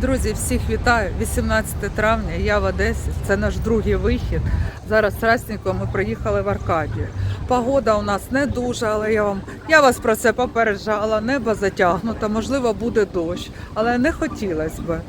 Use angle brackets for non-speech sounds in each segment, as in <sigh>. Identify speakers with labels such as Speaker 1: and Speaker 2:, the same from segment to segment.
Speaker 1: Друзі, всіх вітаю. 18 травня, я в Одесі. Це наш другий вихід. Зараз з Расником ми приїхали в Аркадію. Погода у нас не дуже, але я вам я вас про це попереджала. Небо затягнуто, можливо, буде дощ, але не хотілося би.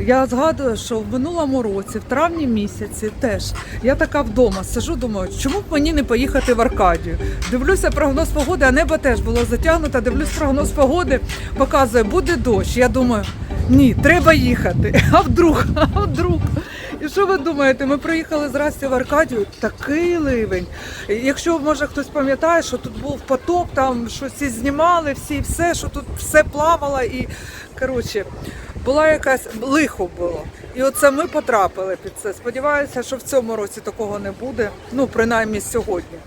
Speaker 1: Я згадую, що в минулому році, в травні місяці, теж я така вдома сижу, думаю, чому б мені не поїхати в Аркадію? Дивлюся прогноз погоди, а небо теж було затягнуто. Дивлюсь прогноз погоди, показує, буде дощ. Я думаю, ні, треба їхати. <laughs> А вдруг, а вдруг. І що ви думаєте? Ми приїхали з в Аркадію, такий ливень. Якщо може хтось пам'ятає, що тут був потоп, там що всі знімали, всі все, що тут все плавало і коротше. Була якась лихо було. І оце ми потрапили під це. Сподіваюся, що в цьому році такого не буде. Ну, принаймні сьогодні.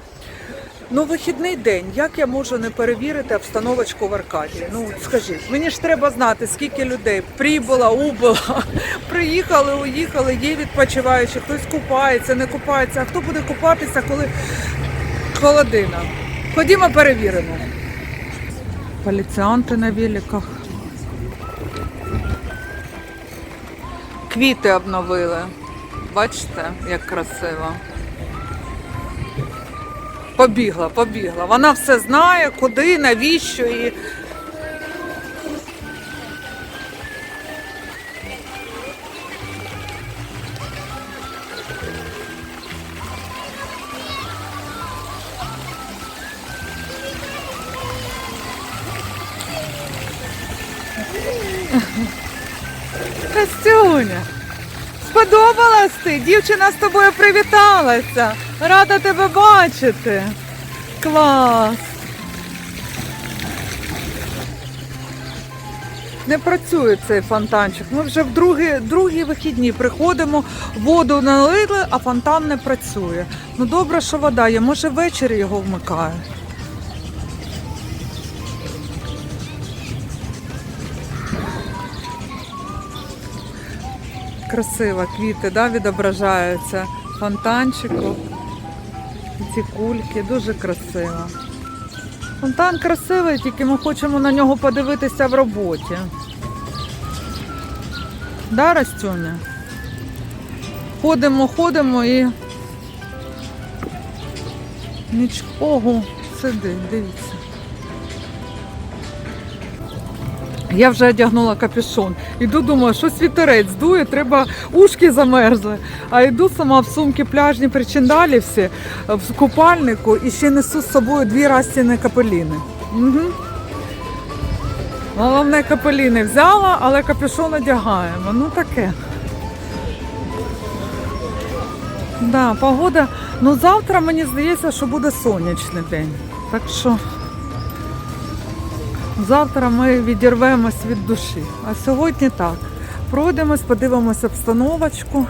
Speaker 1: Ну, вихідний день. Як я можу не перевірити обстановочку в Аркадії? Ну скажіть, мені ж треба знати, скільки людей прибула, убула, <laughs> приїхали, уїхали, є відпочиваючі, хтось купається, не купається. А хто буде купатися, коли холодина? Ходімо перевіримо. Поліціанти на великах. Квіти обновили. Бачите, як красиво. Побігла, побігла. Вона все знає, куди, навіщо і. Костюня, сподобалась ти? Дівчина з тобою привіталася. Рада тебе бачити. Клас. Не працює цей фонтанчик. Ми вже в другі, другі вихідні приходимо, воду налили, а фонтан не працює. Ну добре, що вода є. Може ввечері його вмикає. Красиво, квіти да, відображаються фонтанчику. Ці кульки дуже красиво. Фонтан красивий, тільки ми хочемо на нього подивитися в роботі. Да, Растюня? Ходимо, ходимо і нічого сиди, дивіться. Я вже одягнула капюшон. Іду, думаю, щось вітерець дує, треба ушки замерзли. А йду сама в сумки пляжні причиндалі всі, в купальнику і ще несу з собою дві растіни капеліни. Угу. Головне капеліни взяла, але капюшон одягаємо. Ну таке. Да, погода. Ну завтра мені здається, що буде сонячний день. Так що. Завтра ми відірвемось від душі. А сьогодні так. Пройдемось, подивимось обстановочку.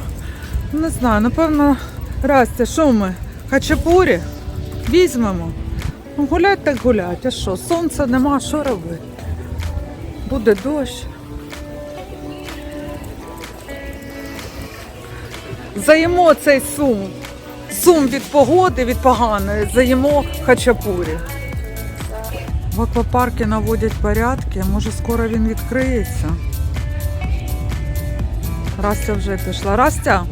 Speaker 1: Не знаю, напевно, Растя, що ми? Хачапурі? Візьмемо. Ну, гулять так гулять. А що? Сонця нема, що робити? Буде дощ. Заїмо цей сум. Сум від погоди, від поганої. Заїмо хачапурі. В аквапаркі наводять порядки, може скоро він відкриється. Растя вже пішла. Растя,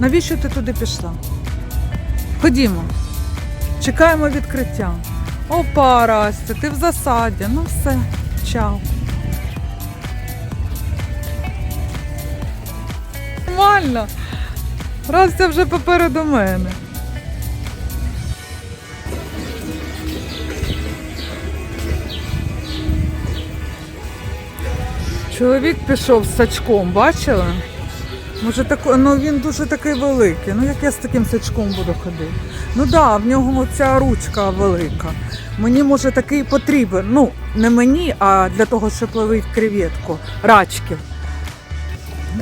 Speaker 1: навіщо ти туди пішла? Ходімо. Чекаємо відкриття. Опа, Растя, ти в засаді. Ну все, чао. Нормально. Растя вже попереду мене. Чоловік пішов з сачком, бачили? Може, тако, ну він дуже такий великий. Ну як я з таким сачком буду ходити? Ну так, да, в нього ця ручка велика. Мені може такий потрібен. Ну, не мені, а для того, щоб ловити креветку, рачків.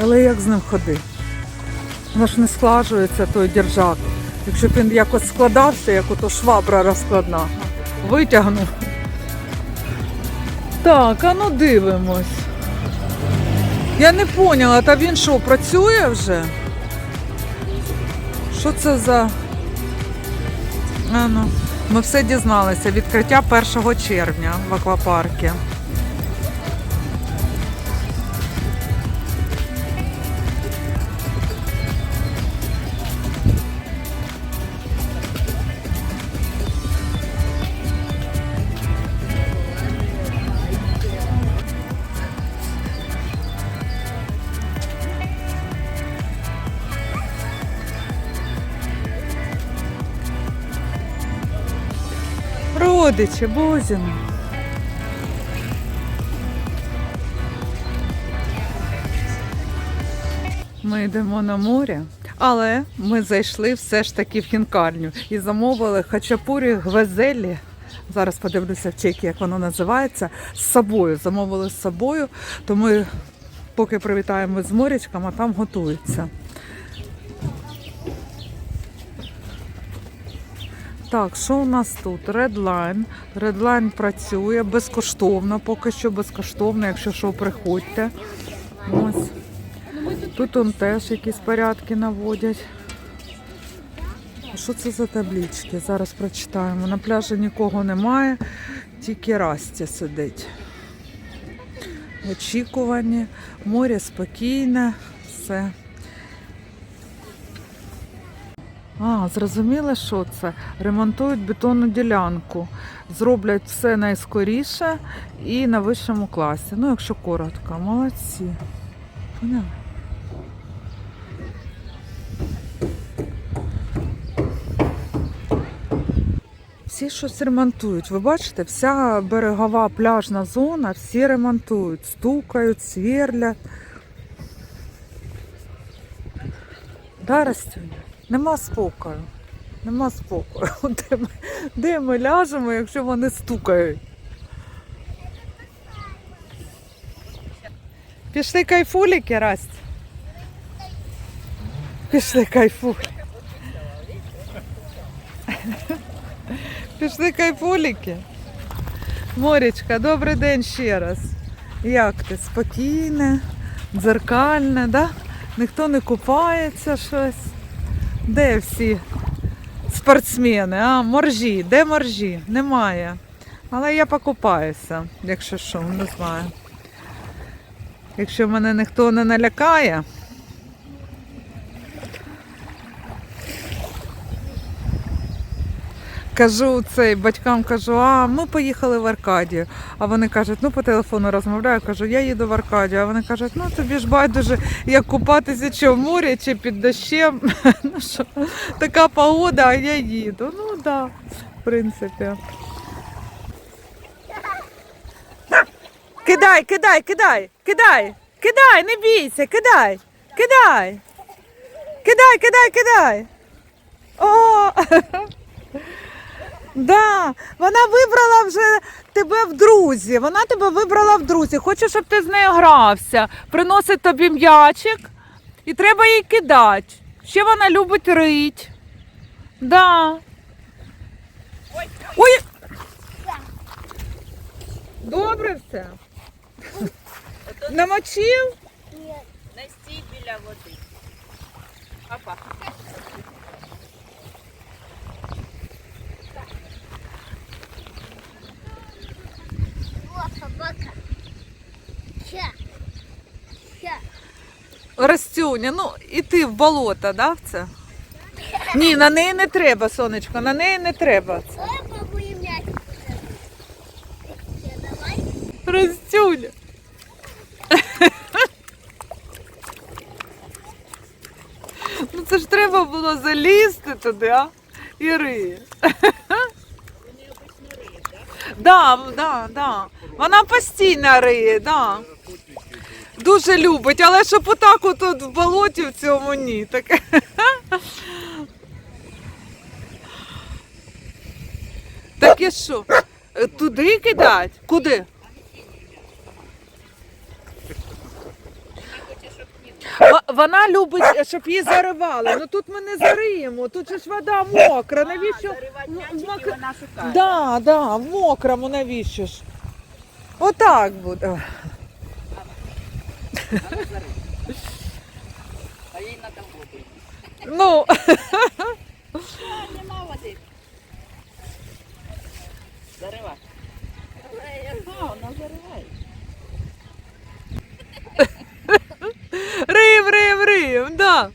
Speaker 1: Але як з ним ходити? Воно ж не складується той держак. Якщо б він якось складався, як ото швабра розкладна, витягнув. Так, а ну дивимось. Я не поняла, та він що, працює вже? Що це за. А, ну. Ми все дізналися. Відкриття 1 червня в аквапаркі. Родичі, бозіна. Ми йдемо на море, але ми зайшли все ж таки в хінкальню і замовили хачапурі гвезелі. Зараз подивлюся в чекі, як воно називається. З собою. Замовили з собою, то ми поки привітаємо з морячком, а там готується. Так, що у нас тут? Redline. Redline працює безкоштовно, поки що безкоштовно, якщо що, приходьте. Ось. Тут он теж якісь порядки наводять. Що це за таблички? Зараз прочитаємо. На пляжі нікого немає, тільки Расті сидить. Очікування, море спокійне, все. А, зрозуміли, що це? Ремонтують бетонну ділянку. Зроблять все найскоріше і на вищому класі. Ну, якщо коротко, молодці. Поняли? Всі щось ремонтують. Ви бачите, вся берегова пляжна зона, всі ремонтують, стукають, сверлять. Да, Растюня? Нема спокою. Нема спокою. <laughs> Де ми, де ми ляжемо, якщо вони стукають? Пішли кайфуліки, Расть. Пішли кайфулі. <laughs> Пішли кайфуліки. Морічка, добрий день ще раз. Як ти? Спокійне, дзеркальне, да? Ніхто не купається щось. Де всі спортсмени? А, моржі, де моржі? Немає. Але я покупаюся, якщо що, не знаю. Якщо мене ніхто не налякає. Кажу цей батькам кажу, а ми поїхали в Аркадію. А вони кажуть, ну по телефону розмовляю, кажу, я їду в Аркадію. А вони кажуть, ну тобі ж байдуже, як купатися чи в морі, чи під дощем. <laughs> ну що, така погода, а я їду. Ну так, да, в принципі. Кидай, кидай, кидай, кидай, кидай, не бійся, кидай, кидай. Кидай, кидай, кидай. О! <laughs> Да, вона вибрала вже тебе в друзі. Вона тебе вибрала в друзі. Хоче, щоб ти з нею грався. Приносить тобі м'ячик і треба їй кидати. Ще вона любить рить. Да. Ой. Добре все. Намочив?
Speaker 2: Не стій біля води. Опа.
Speaker 1: Растюня, ну і ти в болото, да, в це? Ні, на неї не треба, сонечко, на неї не треба. Растюня. Ну це ж треба було залізти туди, а? І риє. Да, да, да. Вона постійно риє, да. Дуже любить, але щоб отак от тут в болоті в цьому ні. Таке. <laughs> Таке що? Е, Туди кидать? Куди? Вона любить, щоб її заривали. Ну тут ми не зариємо, тут же ж вода мокра. Навіщо? Мокра-
Speaker 2: вона шукає.
Speaker 1: Да, да, в мокрому навіщо ж? Отак буде.
Speaker 2: А їй на воду.
Speaker 1: Ну,
Speaker 2: нема води. Заривай. Вона зариває.
Speaker 1: рив, рив, рив, да.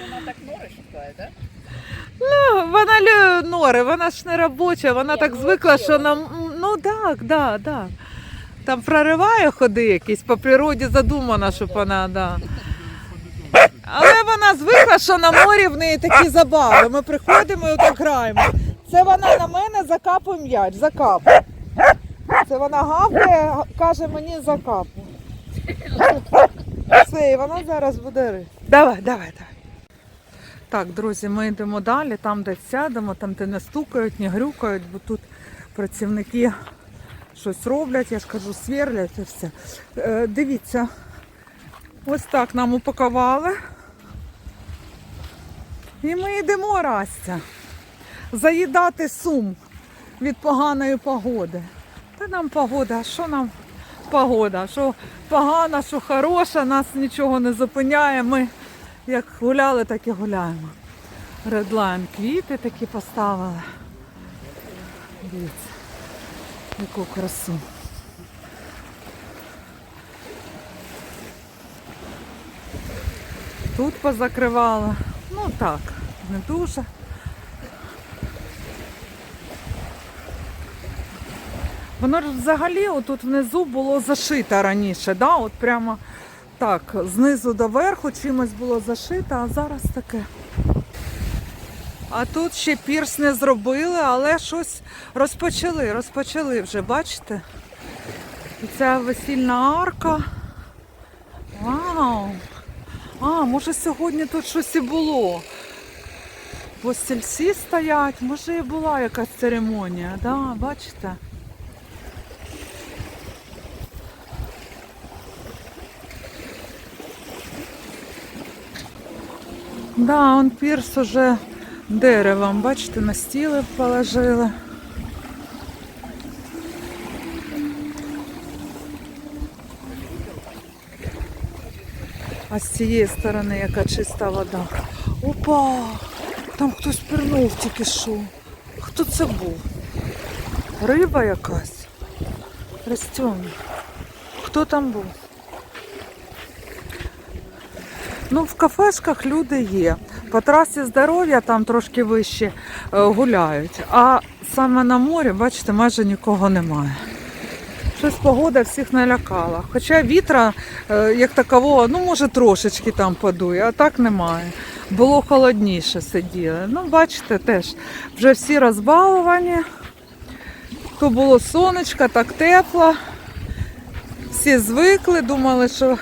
Speaker 2: Вона так нори шукає, так?
Speaker 1: Ну, вона лю- вона ж не робоча, вона
Speaker 2: Ні,
Speaker 1: так
Speaker 2: ну,
Speaker 1: звикла, що нам. Ну так, да, да. Там прориває ходи якісь, по природі задумано, щоб вона, да. Але вона звикла, що на морі в неї такі забави. Ми приходимо і отак граємо. Це вона на мене закапує м'яч, закапує. Це вона гавкає, каже мені закапує. Все, і вона зараз буде рити. Давай, давай, давай. Так, друзі, ми йдемо далі, там, де сядемо, там, де не стукають, не грюкають, бо тут працівники щось роблять, я ж кажу, сверлять і все. Е, дивіться, ось так нам упакували. І ми йдемо, Растя, заїдати сум від поганої погоди. Та нам погода, а що нам погода? Що погана, що хороша, нас нічого не зупиняє. Ми як гуляли, так і гуляємо. Редлайн квіти такі поставили. Дивіться, яку красу. Тут позакривала. Ну так, не дуже. Воно ж взагалі отут внизу було зашито раніше, да? от прямо так, знизу до верху чимось було зашито, а зараз таке. А тут ще пірс не зробили, але щось розпочали, розпочали вже, бачите? І ця весільна арка. Вау! А, може сьогодні тут щось і було. Бо стільці стоять, може і була якась церемонія, да, бачите? Да, он пірс уже деревом, бачите, на стіли положили. А з цієї сторони яка чиста вода. Опа! Там хтось пірнув тільки що. Хто це був? Риба якась? Ростюня. Хто там був? Ну, в кафешках люди є. По трасі здоров'я там трошки вище е, гуляють. А саме на морі, бачите, майже нікого немає. Щось погода всіх налякала. Хоча вітра, е, як такового, ну може трошечки там подує, а так немає. Було холодніше сиділи. Ну, бачите, теж вже всі розбаловані. То було сонечко, так тепло. Всі звикли, думали, що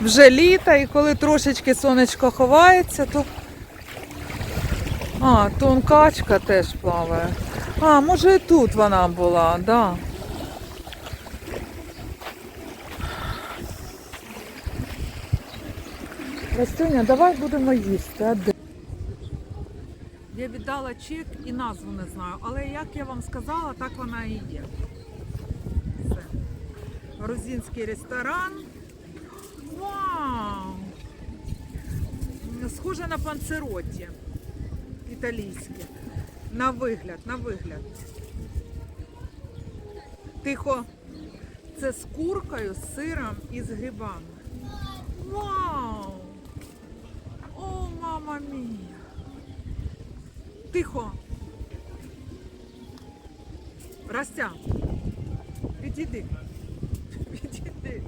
Speaker 1: вже літо, і коли трошечки сонечко ховається, то. А, то качка теж плаває. А, може і тут вона була, так. Да. Растюня, давай будемо їсти. А де? Я віддала чек і назву не знаю, але як я вам сказала, так вона і є. Все. Грузинський ресторан. Вау! Схоже на панцеротті. Італійське. На вигляд, на вигляд. Тихо. Це з куркою, з сиром і з грибами. Вау! О, мама мія! Тихо! Растя! Відійди! <laughs> Відійди!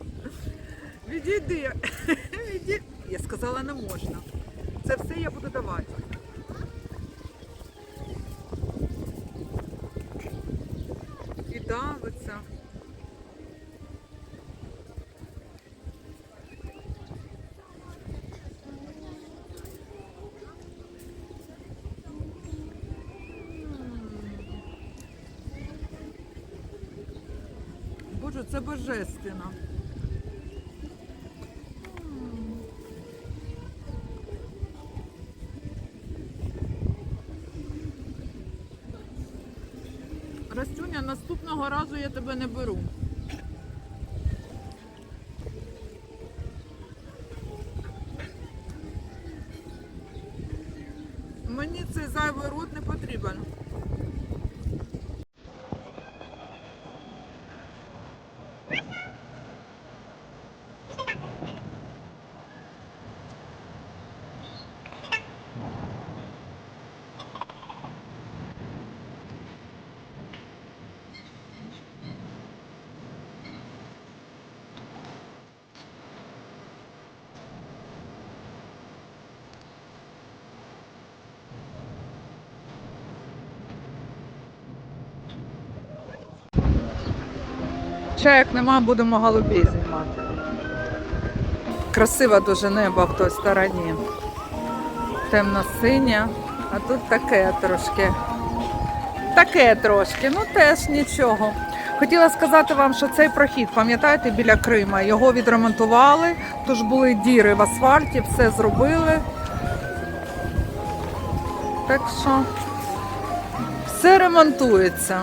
Speaker 1: Відійди! <laughs> Відійди! Я сказала, не можна. Це все я буду давати. І давиться. Боже, це божественно. Растюня, наступного разу я тебе не беру. Мені цей зайвий рот не потрібен. Чаєк нема, будемо голубей знімати. Красиве дуже небо в той стороні. Темно-синє, а тут таке трошки. Таке трошки, ну теж нічого. Хотіла сказати вам, що цей прохід, пам'ятаєте, біля Крима, його відремонтували, тож були діри в асфальті, все зробили. Так що все ремонтується.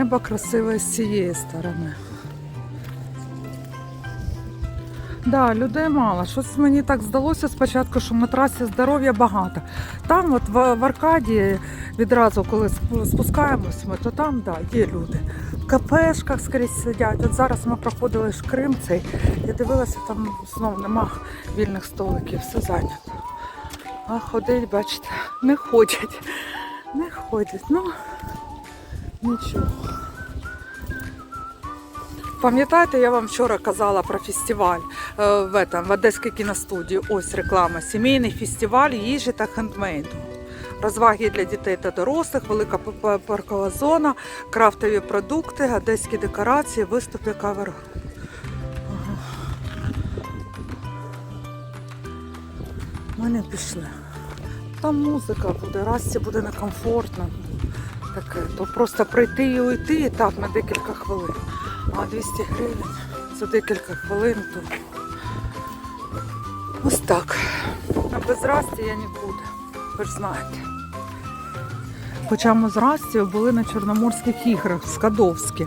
Speaker 1: Небо красиве з цієї сторони. Да, людей мало. Щось мені так здалося спочатку, що на трасі здоров'я багато. Там, от в, в Аркадії, відразу, коли спускаємось ми, то там да, є люди. В кафешках скрізь сидять. От зараз ми проходили ж Крим цей. Я дивилася, там знову нема вільних столиків, все зайнято. А ходить, бачите, не ходять. Не ходять. Ну, нічого. Пам'ятаєте, я вам вчора казала про фестиваль е, в, этом, в Одеській кіностудії. Ось реклама. Сімейний фестиваль їжі та хендмейду. Розваги для дітей та дорослих, велика паркова зона, крафтові продукти, одеські декорації, виступи кавер. Ми не пішли. Там музика буде, Расті буде некомфортно. Таке, то просто прийти і уйти етап на декілька хвилин. А 200 гривень за декілька хвилин, то ось так. А без Расті я не буду, ви ж знаєте. Хоча ми з Растю були на Чорноморських іграх в Скадовській.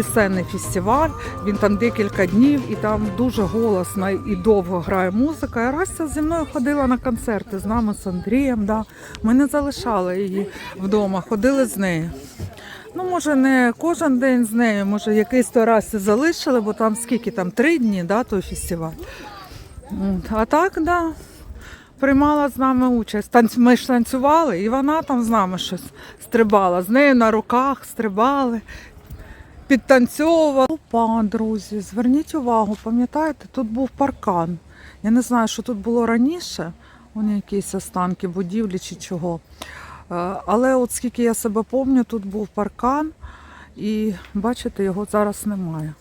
Speaker 1: Пісенний фестиваль, він там декілька днів і там дуже голосно і довго грає музика. І Растя зі мною ходила на концерти з нами, з Андрієм. Да. Ми не залишали її вдома, ходили з нею. Ну, може, не кожен день з нею, може, якийсь то раз залишили, бо там скільки там три дні, да, той фестиваль. А так, да, приймала з нами участь. Танц... Ми ж танцювали, і вона там з нами щось стрибала. З нею на руках стрибали, підтанцьовувала. Опа, друзі, зверніть увагу, пам'ятаєте, тут був паркан. Я не знаю, що тут було раніше, вони якісь останки будівлі чи чого. Е, Але от скільки я себе пам'ятаю, тут був паркан, і бачите, його зараз немає.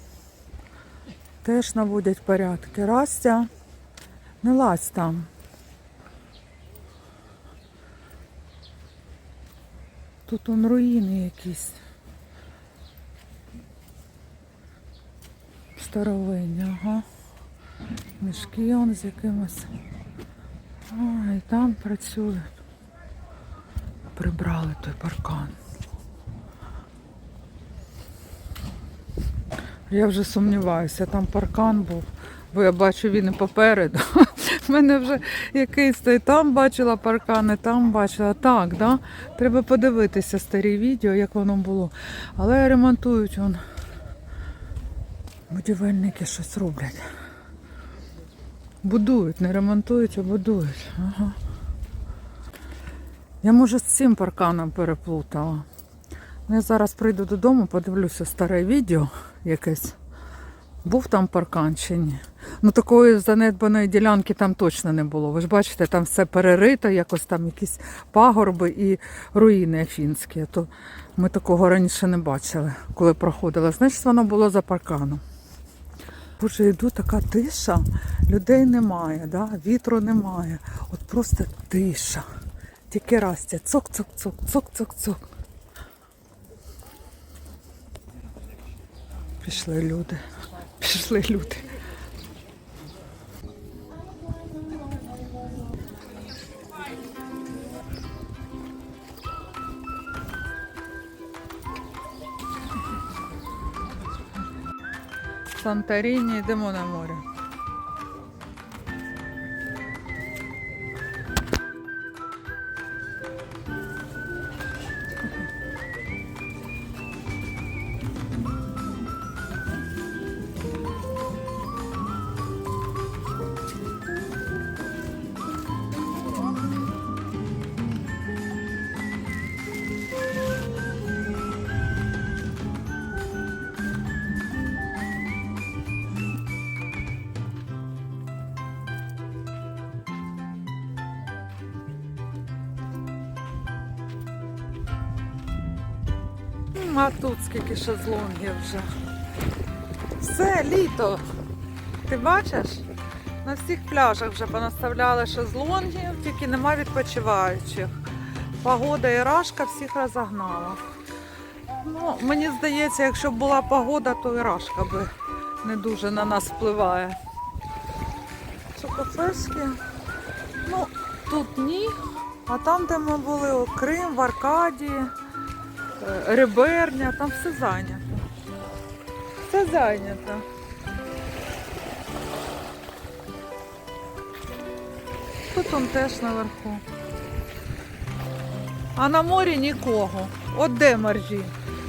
Speaker 1: Теж наводять порядки. Растя, не лазь там. Тут он руїни якісь. Старовинні, ага. Мішки он з якимось. А, і там працюють прибрали той паркан. Я вже сумніваюся, там паркан був, бо я бачу він і попереду. У <laughs> мене вже якийсь той там бачила паркан, і там бачила. Так, да? треба подивитися старі відео, як воно було. Але ремонтують вон. Будівельники щось роблять. Будують, не ремонтують, а будують. Ага. Я, може, з цим парканом переплутала. Ну, Я зараз прийду додому, подивлюся старе відео якесь. Був там паркан чи ні? Ну такої занедбаної ділянки там точно не було. Ви ж бачите, там все перерито, якось там якісь пагорби і руїни афінські. То ми такого раніше не бачили, коли проходили. Значить, воно було за парканом. Боже, йду така тиша, людей немає, да? вітру немає. От просто тиша. Тільки Растя. Цок-цок-цок, цок-цок-цок. Пішли люди. Пішли люди. Санторіні йдемо на море. А тут скільки шезлонгів вже. Все, літо. Ти бачиш? На всіх пляжах вже понаставляли шезлонгів, тільки нема відпочиваючих. Погода і рашка всіх розогнала. Ну, мені здається, якщо б була погода, то і рашка би не дуже на нас впливає. Кафешки. Ну, тут ні. А там, де ми були, Крим, в Аркадії, Риберня, там все зайнято. Все зайнято. Тут он теж наверху. А на морі нікого. От де моржі?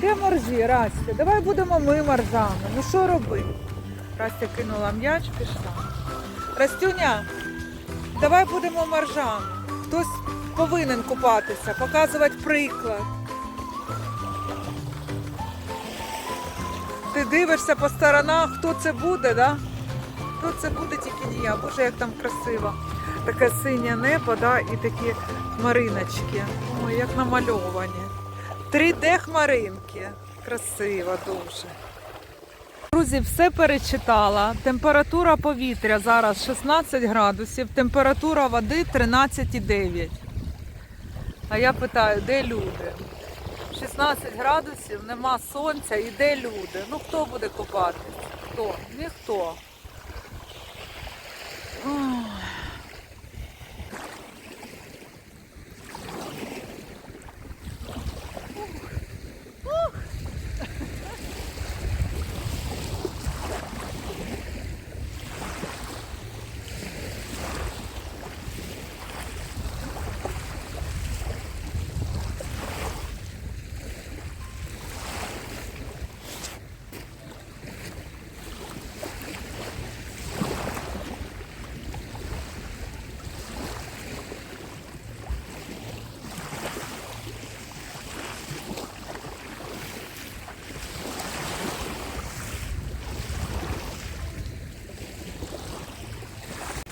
Speaker 1: Де моржі, Растя? Давай будемо ми моржами. Ну що робити? Растя кинула м'яч, пішла. Растюня, давай будемо моржами. Хтось повинен купатися, показувати приклад. Ти дивишся по сторонах, хто це буде, да? Хто це буде, тільки не я. Боже, як там красиво. Таке синє небо, да, і такі хмариночки. Ой, як намальовані. 3D хмаринки. Красиво дуже. Друзі, все перечитала. Температура повітря зараз 16 градусів, температура води 13,9. А я питаю, де люди? 16 градусів, нема сонця і де люди? Ну хто буде копатись? Хто? Ніхто.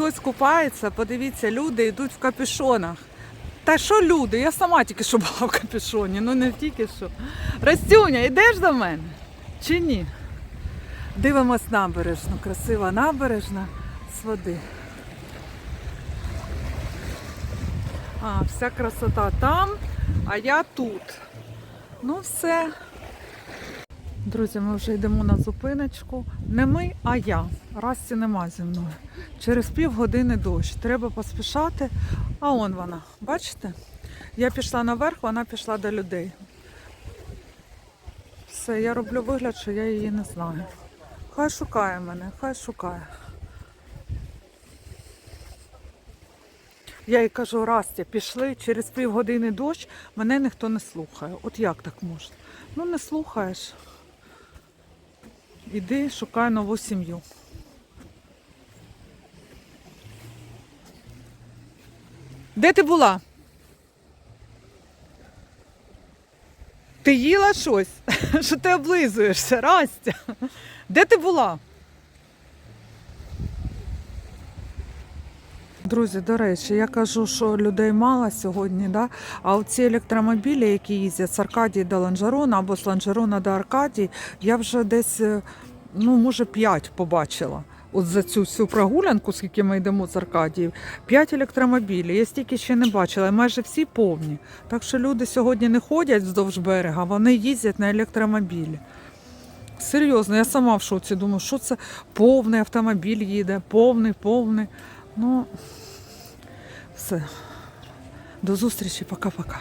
Speaker 1: Хтось купається, подивіться, люди йдуть в капюшонах. Та що люди? Я сама тільки що була в капюшоні, ну не тільки що. Растюня, йдеш до мене? Чи ні? Дивимось набережну. Красива набережна з води. А, вся красота там, а я тут. Ну все. Друзі, ми вже йдемо на зупиночку. Не ми, а я. Расті нема зі мною. Через півгодини дощ. Треба поспішати. А он вона. Бачите? Я пішла наверх, вона пішла до людей. Все, я роблю вигляд, що я її не знаю. Хай шукає мене, хай шукає. Я їй кажу, Растя, пішли через півгодини дощ, мене ніхто не слухає. От як так можна? Ну не слухаєш. Іди, шукай нову сім'ю. Де ти була? Ти їла щось? <laughs> Що ти облизуєшся, Растя? Де ти була? Друзі, до речі, я кажу, що людей мало сьогодні, да? а оці електромобілі, які їздять з Аркадії до Ланжерона або з Ланжерона до Аркадії, я вже десь, е, ну, може, п'ять побачила. От за цю всю прогулянку, скільки ми йдемо з Аркадії, п'ять електромобілів. Я стільки ще не бачила, майже всі повні. Так що люди сьогодні не ходять вздовж берега, вони їздять на електромобілі. Серйозно, я сама в шоці думаю, що це повний автомобіль їде, повний, повний. Ну, все. До зустрічі, пока-пока.